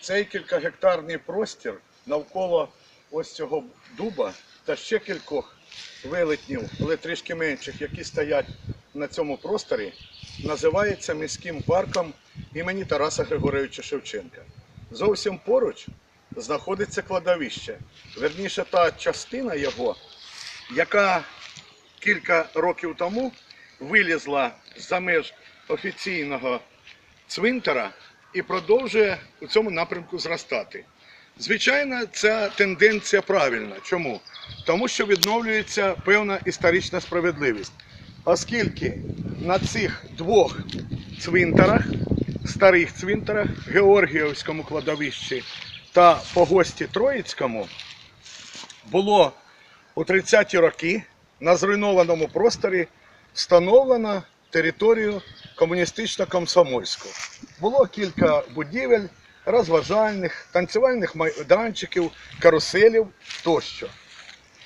цей кількагектарний простір навколо ось цього дуба та ще кількох велетнів, але трішки менших, які стоять на цьому просторі, називається міським парком імені Тараса Григоровича Шевченка. Зовсім поруч знаходиться кладовище. Верніше та частина його, яка кілька років тому вилізла за меж офіційного цвинтара і продовжує у цьому напрямку зростати. Звичайно, ця тенденція правильна. Чому? Тому що відновлюється певна історична справедливість. Оскільки на цих двох цвинтарах, старих цвинтарах, Георгіївському кладовищі та Погості Троїцькому, було у 30-ті роки на зруйнованому просторі встановлено територію комуністично-комсомольську. Було кілька будівель, розважальних, танцювальних майданчиків, каруселів тощо.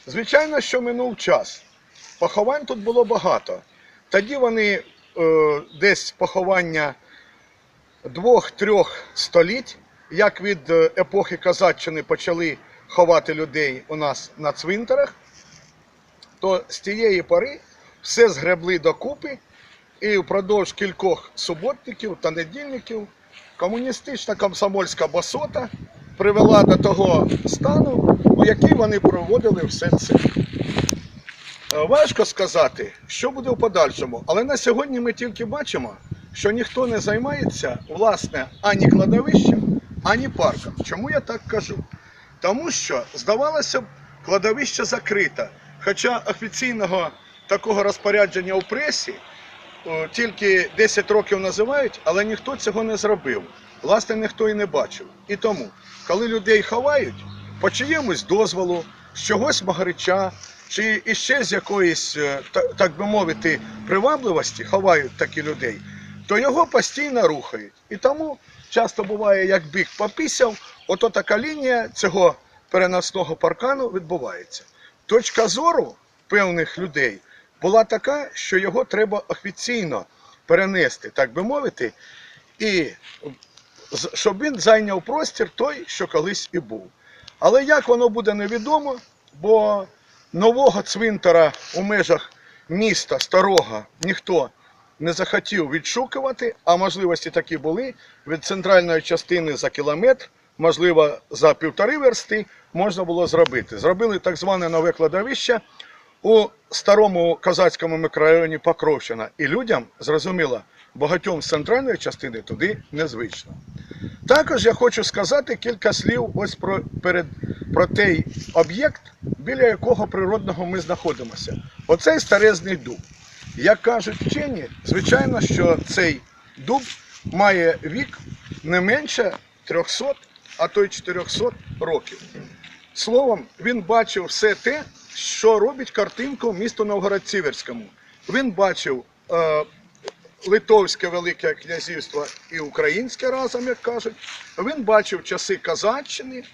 Звичайно, що минув час. Поховань тут було багато. Тоді вони е, десь поховання двох-трьох століть, як від е, епохи Казаччини почали ховати людей у нас на цвинтарах, то з тієї пори все згребли докупи, і впродовж кількох суботників та недільників комуністична комсомольська басота привела до того стану, у який вони проводили все це. Е, Важко сказати, що буде в подальшому, але на сьогодні ми тільки бачимо, що ніхто не займається власне ані кладовищем, ані парком. Чому я так кажу? Тому що, здавалося б, кладовище закрите. Хоча офіційного такого розпорядження у пресі тільки 10 років називають, але ніхто цього не зробив. Власне, ніхто і не бачив. І тому, коли людей ховають, по чиємусь дозволу, з чогось магарича, чи іще з якоїсь, е, так би мовити, привабливості ховають такі людей, то його постійно рухають. І тому часто буває, як біг попісяв, ото така лінія цього переносного паркану відбувається. Точка зору певних людей була така, що його треба офіційно перенести, так би мовити, і щоб він зайняв простір той, що колись і був. Але як воно буде невідомо, бо нового цвинтара у межах міста старого ніхто не захотів відшукувати, а можливості такі були від центральної частини за кілометр, можливо, за півтори версти можна було зробити. Зробили так зване нове кладовище у старому козацькому мікрорайоні Покровщина. І людям, зрозуміло, багатьом з центральної частини туди незвично. Також я хочу сказати кілька слів ось про, перед, про той об'єкт, біля якого природного ми знаходимося. Оцей старезний дуб. Як кажуть вчені, звичайно, що цей дуб має вік не менше 300, а то й 400 років. Словом, він бачив все те, що робить картинку місту Новгород-Сіверському. Він бачив е, Литовське Велике Князівство і Українське разом, як кажуть. Він бачив часи Казаччини,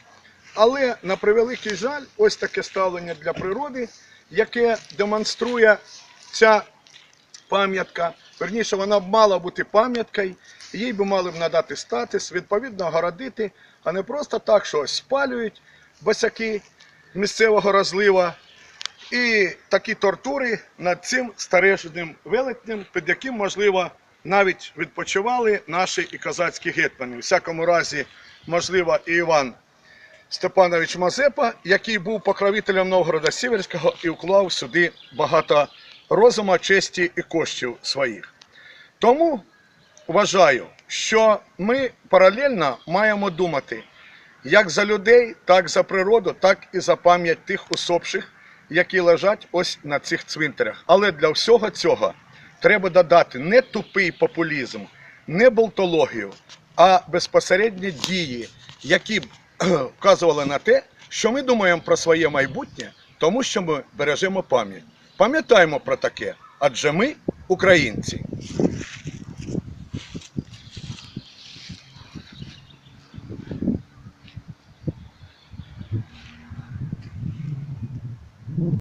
але на превеликий жаль, ось таке ставлення для природи, яке демонструє ця пам'ятка. Верніше, вона б мала бути пам'яткою, їй би мали б надати статус, відповідно огородити, а не просто так, що спалюють босяки місцевого розлива. І такі тортури над цим старежним велетнем, під яким, можливо, навіть відпочивали наші і козацькі гетьмани. У всякому разі, можливо, і Іван Степанович Мазепа, який був покровителем Новгорода Сіверського і вклав сюди багато розуму, честі і коштів своїх. Тому вважаю, що ми паралельно маємо думати як за людей, так за природу, так і за пам'ять тих усопших, які лежать ось на цих цвинтарях. Але для всього цього треба додати не тупий популізм, не болтологію, а безпосередні дії, які б вказували на те, що ми думаємо про своє майбутнє, тому що ми бережемо пам'ять. Пам'ятаємо про таке, адже ми українці.